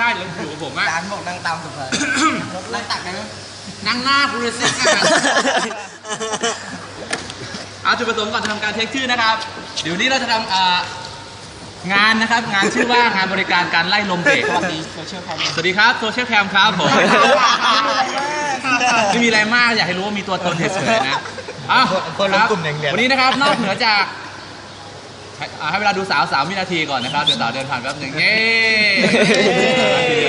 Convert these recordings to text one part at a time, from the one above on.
ได้เดี๋ยวอยู่กับผมอะร้านบอกนั่งตามสุภาพ นั่งตักได้ไหมนั่งหน้ากูเลยสิเอาจุดประสงค์ก่อนจะทำการเช็คชื่อนะครับ เดี๋ยวนี้เราจะทำอ่างานนะครับงานชื่อว่างานบริการการไล่ลมเบรกสวัสดีโซเชียลแคมสวัสดีครับโซเชียลแคมครับผมไม่มีอะไรมากอยากให้รู้ว่ามีตัวตนเฉยๆนะอ้าวคนคละรับกลุ่มอย่างเดียววันนี้นะครับนอกเหนือจาก ให้อ่าให้เวลาดูสาวสามวินาทีก่อนนะครับเดี๋ยวสาวเดินผ่านแป๊บหนึ่งเย้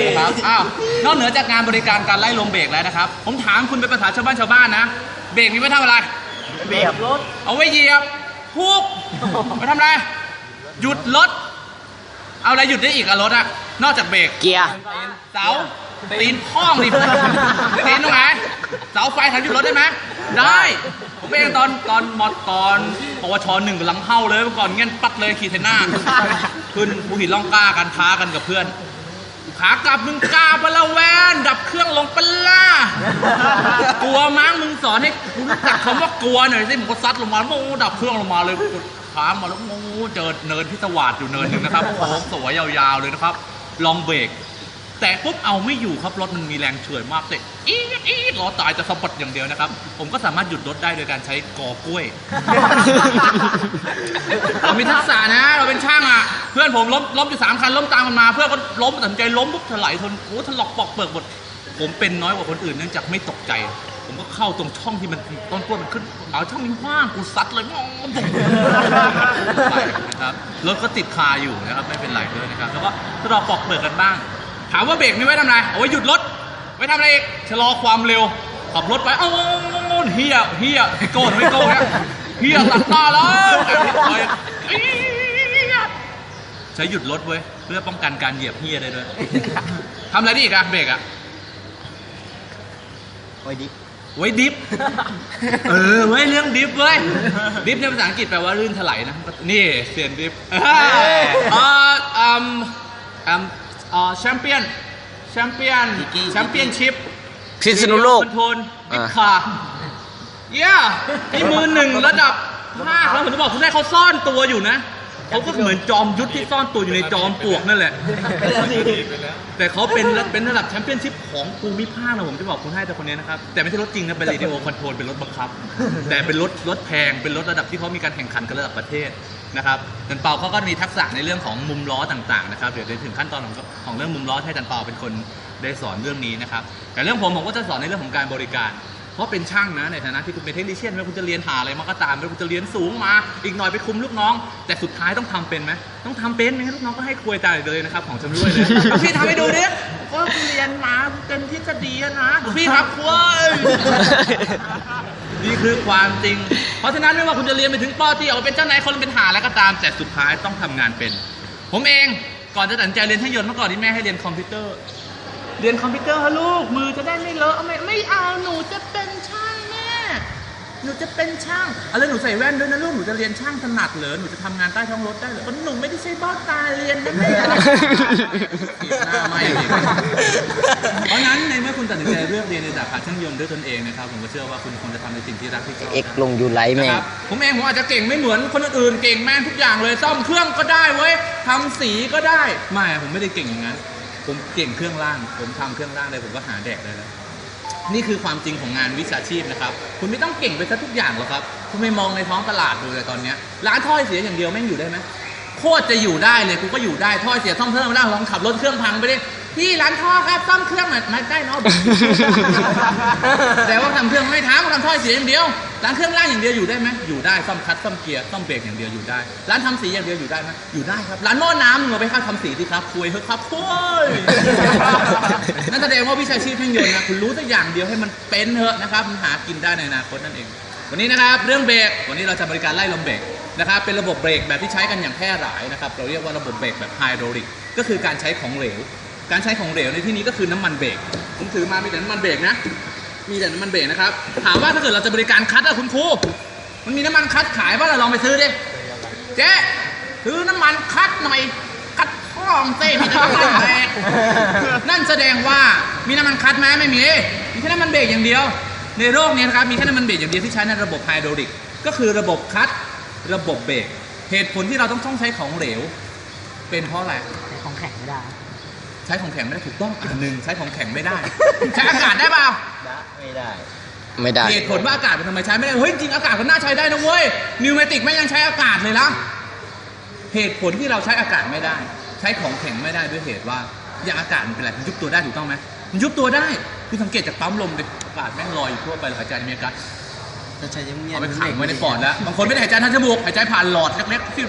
นะครับอ้าวนอกเหนือจากงานบริการการไล่ลมเบรกแล้วนะครับ ผมถามคุณเป็นภาษาชาวบ้านชาวบ้านนะเบรกมีไว้ทำอะไร เบียบรถเอาไว้เหยียบทุกไปทำอะไร หยุดรถ เอาอะไรหยุดได้อีกอะรถอะนอกจากเบรก เกียร์ เสาตีนพ่องดิตีนตรงไหนเสาไฟทำหยุดรถได้ไหมได้ เองตอนตอนมอตอนปวชหนึ่งกำลังเข้าเลยเมื่อก่อนเงี้ยปัดเลยขี่เทน่าขึ้นภูหินล่องกล้ากันท้ากันกับเพื่อน ขากลับมึงกล้าปะละแวนดับเครื่องลงปะล่ากลัวมั้งมึงสอนให้กูรู้จักคำว่ากลัวหน่อยสิผมก็ซัดลงมาโอ้ดับเครื่องลงมาเลยขามาแล้วโอ้เจอเนินพิศวาสอยู่เนินหนึ่งนะครับโค้งสวยยาวๆเลยนะครับ ลองเบรก แต่ปุ๊บเอาไม่อยู่ครับรถมันมีแรงเฉื่อยมากเลยอีดอีดล้อตายจะสะบัดอย่างเดียวนะครับ ผมก็สามารถหยุดรถได้โดยการใช้กอกล้วย เรามีทักษะนะ เราเป็นช่างอะ เพื่อนผมล้มล้มอยู่สามคันล้มตามกันมา เพื่อนก็ล้มตัดสินใจล้มปุ๊บถลายทนโอ้ถลอกปอกเปิกหมดผมเป็นน้อยกว่าคนอื่นเนื่องจากไม่ตกใจ ผมก็เข้าตรงช่องที่มันต้นกล้วยมันขึ้นเอาช่องนี้ว่างกูซัดเลยมองไปนะครับรถก็ติดคาอยู่นะครับไม่เป็นไรด้วยนะครับ แล้วก็ถลอกปอกเปิกกันบ้าง ถามว่าเบรกนี่ไว้ทำอะไรเอาไว้หยุดรถ ไว้ทำอะไรอีกชะลอความเร็ว ขับรถไป เอ้าเฮียเฮียไอ้โก้ไม่โก้นะเฮียตัดตาแล้วใช้หยุดรถเว้ย เพื่อป้องกันการเหยียบเฮียได้ด้วยทำอะไรได้อีกอะเบรกอะโอ้ยดิไว้ดิฟเออไว้ยเรื่องดิฟเว้ย ดิฟในภาษาอังกฤษแปลว่าลื่นถลายนะ นี่เสียนดิฟเออเอ่ออืมอืม เอ่อแชมเปี้ยนแชมเปี้ยนแชมเปี้ยนชิพพิษณุโลกคอนโทรลดิฟอ่าคาร์เย้นี่มือหนึ่งระดับภาคแล้วผมจะบอกคุณได้เขาซ่อนตัวอยู่นะ เขาก็เหมือนจอมยุทธที่ซ่อนตัวอยู่ในจอมปลวกนั่นแหละ แต่เขาเป็นเป็นระดับแชมเปี้ยนชิพของภูมิภาคนะผมจะบอกคุณให้แต่คนนี้นะครับ แต่ไม่ใช่รถจริงนะเป็นเรดิโอคอนโทรลเป็นรถบังคับ แต่เป็นรถรถแพงเป็นรถระดับที่เขามีการแข่งขันกันระดับประเทศนะครับจันเปาเขาก็มีทักษะในเรื่องของมุมล้อต่างๆนะครับเดี๋ยวถึงขั้นตอนของของเรื่องมุมล้อให้จันเปาเป็นคนได้สอนเรื่องนี้นะครับแต่เรื่องผมผมก็จะสอนในเรื่องของการบริการ เพราะเป็นช่างนะในฐานะที่คุณเป็นเทคนิคเชียนไม่ว่าคุณจะเรียนหาอะไรมาก็ตามไม่ว่าคุณจะเรียนสูงมา อีกหน่อยไปคุมลูกน้อง แต่สุดท้ายต้องทำเป็นไหมต้องทำเป็นไม่งั้นลูกน้องก็ให้ควยตายเลยนะครับของชำร่วยเลย พี่ทำให้ดูดิก็เรียนมาเป็นทฤษฎีอะนะพี่ครับควย นี่คือความจริง เพราะฉะนั้นไม่ว่าคุณจะเรียนไปถึงปอที่ออกมาเป็นเจ้านายคนเป็นหาแล้วก็ตาม แต่สุดท้ายต้องทำงานเป็น ผมเองก่อนจะตัดสินใจเรียนช่างยนต์เมื่อก่อนที่แม่ให้เรียนคอมพิวเตอร์ เรียนคอมพิวเตอร์ฮะลูก มือจะได้ไม่เลอะไม่ไม่เอาหนูจะเป็นช่างแม่หนูจะเป็นช่างอะแล้วหนูใส่แว่นด้วยนะลูกหนูจะเรียนช่างถนัดเหรอหนูจะทำงานใต้ท้องรถได้เหรอก็หนูไม่ได้ใช้เบ้าตาเรียนนะแม่ขีดหน้าไม่อีกเพราะฉะนั้นในเมื่อคุณตัดสินใจเลือกเรียนในสาขาช่างยนต์ด้วยตนเองนะครับผมก็เชื่อว่าคุณคงจะทำในสิ่งที่รักที่ชอบ เอ็กลงยูไลท์แม่นะงครับผมเองผมอาจจะเก่งไม่เหมือนคนอื่นๆเก่งแม่งทุกอย่างเลยซ่อมเครื่องก็ได้เว้ยทำสีก็ได้ ไม่ผมไม่ได้เก่งอย่างนั้น ผมเก่งเครื่องล่าง ผมทำเครื่องล่างได้ผมก็หาแดกได้แล้วนี่คือความจริงของงานวิชาชีพนะครับ คุณไม่ต้องเก่งไปซะทุกอย่างหรอกครับ คุณไปมองในท้องตลาดดูเลยตอนนี้ร้านถ้อยเสียอย่างเดียวแม่งอยู่ได้ไหมโคตรจะอยู่ได้เลยกูก็อยู่ได้ถ้อยเสียซ่อมเครื่องไม่ได้ลองขับรถเครื่องพังไปดิ พี่ร้านท่อครับซ่อมเครื่องหน่อยมาได้เนาะ แต่ว่าทำเครื่องไม่ทำทำถ้อยเสียอย่างเดียว ร้านเครื่องล่างอย่างเดียวอยู่ได้ไหมอยู่ได้ซ่อมคัดซ่อมเกียร์ซ่อมเบรกอย่างเดียวอยู่ได้ ร้านทำสีอย่างเดียวอยู่ได้ไหมอยู่ได้ครับ ร้านหม้อน้ำมึงเอาไปเข้าทำสีสิครับคุยเฮ้ยครับคุยนั่นแสดงว่าวิชาชีพช่างยนต์นะคุณรู้แต่อย่างเดียวให้มันเป็นเถอะนะครับมันหากินได้ในอนาคตนั่นเอง วันนี้นะครับเรื่องเบรกวันนี้เราจะบริการไล่ลมเบรกนะครับเป็นระบบเบรกแบบที่ใช้กันอย่างแพร่หลายนะครับเราเรียกว่าระบบเบรกแบบไฮดรอลิกก็คือการใช้ของเหลว การใช้ของเหลวในที่นี้ก็คือน้ำมันเบรกผมถือมามีแต่น้ำมันเบรกนะ มีแต่น้ำมันเบรกนะครับ ถามว่าถ้าเกิดเราจะบริการคัดอะคุณครูมันมีน้ำมันคัดขายป่ะเราลองไปซื้อดิเจ๊ซื้อน้ำมันคัดหน่อย คัดทองเต้มีแต่น้ำมันเบรกนั่นแสดงว่ามีน้ำมันคัดไหมไม่มี มีแค่น้ำมันเบรกอย่างเดียว ในโลกนี้นะครับมีแค่น้ำมันเบรกอย่างเดียวที่ใช้ในระบบไฮดรอลิก ก็คือระบบคัดระบบเบรกเหตุผลที่เราต้องต้องใช้ของเหลว เป็นเพราะอะไรของแข็งไม่ได้ ใช้ของแข็งไม่ได้ถูกต้องอันหนึ่งใช้ของแข็งไม่ได้ ใช้อากาศได้เปล่าไม่ได้ ไม่ได้ เหตุผลว่าอากาศมันทำไมใช้ไม่ได้เฮ้ยจริงๆอากาศก็น่าใช้ได้นะเว้ยนิวเมติกไม่ยังใช้อากาศเลยละเหตุผลที่เราใช้อากาศไม่ได้ ใช้ของแข็งไม่ได้ด้วยเหตุว่าอย่างอากาศมันเป็นอะไรมันยุบตัวได้ถูกต้องไหมมันยุบตัวได้คุณสังเกตจากปั๊มลมดิอากาศแม่งลอยอยู่ทั่วไปเลยหายใจมีอากาศจะใช้ยังเงียบเอาไปขังไว้ในปอดแล้วบางคนไม่ได้หายใจทางจมูกหายใจผ่านหลอดเล็กๆที่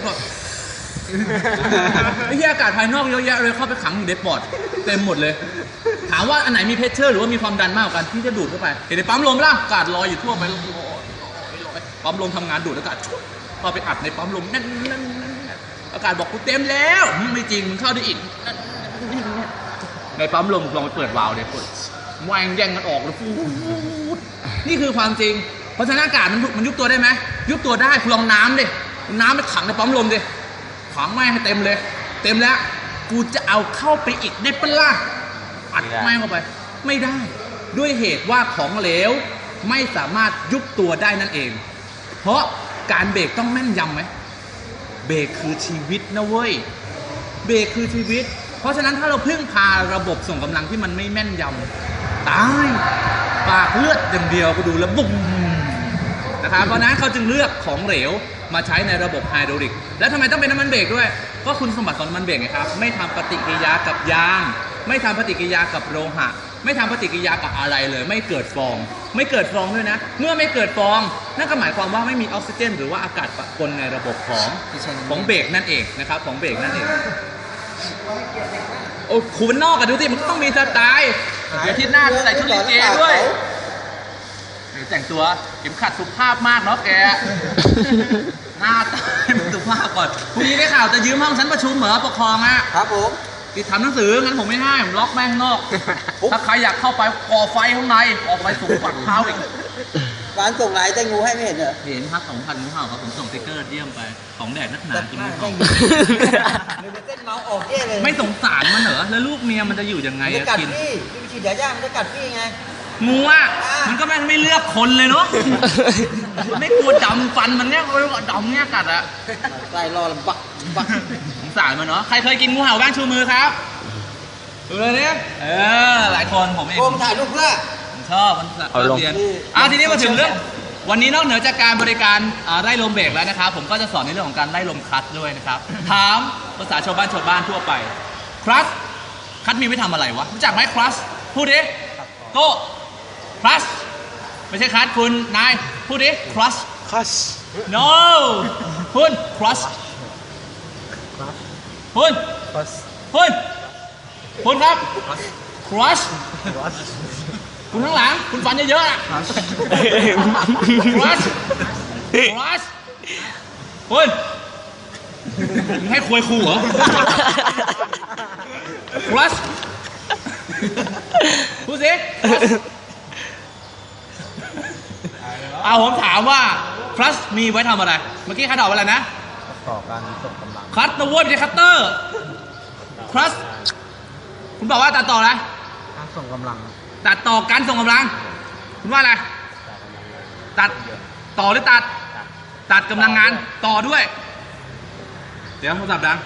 ไอ้ที่อากาศภายนอกเยอะแยะเลยเข้าไปขังอยู่ในปอดเต็มหมดเลย ถามว่าอันไหนมีเพชเชอร์หรือว่ามีความดันมากกว่ากันที่จะดูดเข้าไป เห็นในปั๊มลมล่ะอากาศลอยอยู่ทั่วไปลอยลอยลอยปั๊มลมทำงานดูดอากาศชุบเข้าไปอัดในปั๊มลมนั่นนั่นนั่นอากาศบอกกูเต็มแล้วไม่จริงมึงเข้าได้อีกในปั๊มลมลองไปเปิดวาล์วเดี๋ยวเปิดแหวงแย่งกันออกเลยฟูดนี่คือความจริง เพราะฉะนั้นอากาศมันมันยุบตัวได้ไหมยุบตัวได้คุณลองน้ำดิน้ำไปขังในปั๊มลมดิ ขังแม่งให้เต็มเลย เต็มแล้ว กูจะเอาเข้าไปอีกได้ปะล่ะอัดแม่งเข้าไป ไม่ได้ ด้วยเหตุว่าของเหลวไม่สามารถยุบตัวได้นั่นเอง เพราะการเบรกต้องแม่นยำไหมเบรกคือชีวิตนะเว้ย เบรกคือชีวิต เพราะฉะนั้นถ้าเราพึ่งพาระบบส่งกำลังที่มันไม่แม่นยำตายปากเลือดอย่างเดียวก็ดูแล้วบุ้มนะครับเพราะฉะนั้นเขาจึงเลือกของเหลว มาใช้ในระบบไฮดรอลิก แล้วทำไมต้องเป็นน้ำมันเบรกด้วย ก็คุณสมบัติของน้ำมันเบรกไงครับ ไม่ทำปฏิกิริยากับยาง ไม่ทำปฏิกิริยากับโลหะ ไม่ทำปฏิกิริยากับอะไรเลย ไม่เกิดฟอง ไม่เกิดฟองด้วยนะ เมื่อไม่เกิดฟอง นั่นก็หมายความว่าไม่มีออกซิเจน หรือว่าอากาศปะปนในระบบของที่ใช้ของเบรกนั่นเองนะครับ ของเบรกนั่นเอง โอ้ขูมันนอกกันดูสิมันก็ต้องมีสไตล์เดี๋ยวอาที่หน้าใส่ชุดลิเกด้วยเดี๋ยวแต่งตัวเข็มขัดสุภาพมากเนาะแก หน้าตาให้มันสุภาพก่อนพรุ่งนี้ได้ข่าวจะยืมห้องชั้นประชุมเหรอปกครองอะครับผม ติดทำหนังสืองั้นผมไม่ให้ผมล็อกแม่งข้างนอก ถ้าใครอยากเข้าไปก่อไฟข้างในก่อไฟสูงฝักเท้าอีก ร้านส่งไลน์แตงงูให้ไม่เห็นเหรอเห็นพักสองพันงูเห่าครับผมส่งสติ๊กเกอร์เยี่ยมไป ของแดดนักหนากินงูแตเห่างงูเดี๋ยวเส้นเมาส์ออกเย่เลยไม่สงสารมันเหรอ แล้วลูกเมียมันจะอยู่ยังไงมันจะอะกัดกิน พี่พี่ไปฉีดยาย่ามันจะกัดพี่ไง งูอะมันก็แม่งไม่เลือกคนเลยเนาะไม่กลัวดำฟันมันเนี่ยดำเนี่ยกัดอะไล่รอลำบักบักสงสารมันเนาะใครเคยกินงูเห่าบ้างชูมือครับดูเลยเนี่ยเออหลายคนผมเองโกมถ่ายรูปเพื่อผมชอบมันเอาลง เรียนอะทีนี้มาถึงเรื่องวันนี้นอกเหนือจากการบริการอ่าไล่ลมเบรกแล้วนะครับผมก็จะสอนในเรื่องของการไล่ลมคลัตช์ด้วยนะครับถามภาษาชาวบ้านชาวบ้านทั่วไปคลัตช์คลัตช์มีไว้ทำอะไรวะรู้จักไหมคลัตช์พูดดิโก้ คลัตช์ไม่ใช่คลัตช์คุณนายพูดดิคลัตช์คัส no คุณคลัตช์คุณคุณคุณครับคลัตช์คุณข้างหลัง คุณฟันเยอะๆอะครัชครัชคุณมึงให้ควยครูเหรอครัชพูดสิ crush เอาผมถามว่าครัชมีไว้ทำอะไร เมื่อกี้ใครตอบอะไรนะต่อการส่งกำลังคัตนะเว้ยไม่ใช่คัตเตอร์ครัชคุณบอกว่าตัดต่ออะไรการส่งกำลังตัดต่อการส่งกำลัง คุณว่าอะไร ตัดต่อหรือตัด ตัดกำลังงานต่อด้วย เดี๋ยวโทรศัพท์ดัง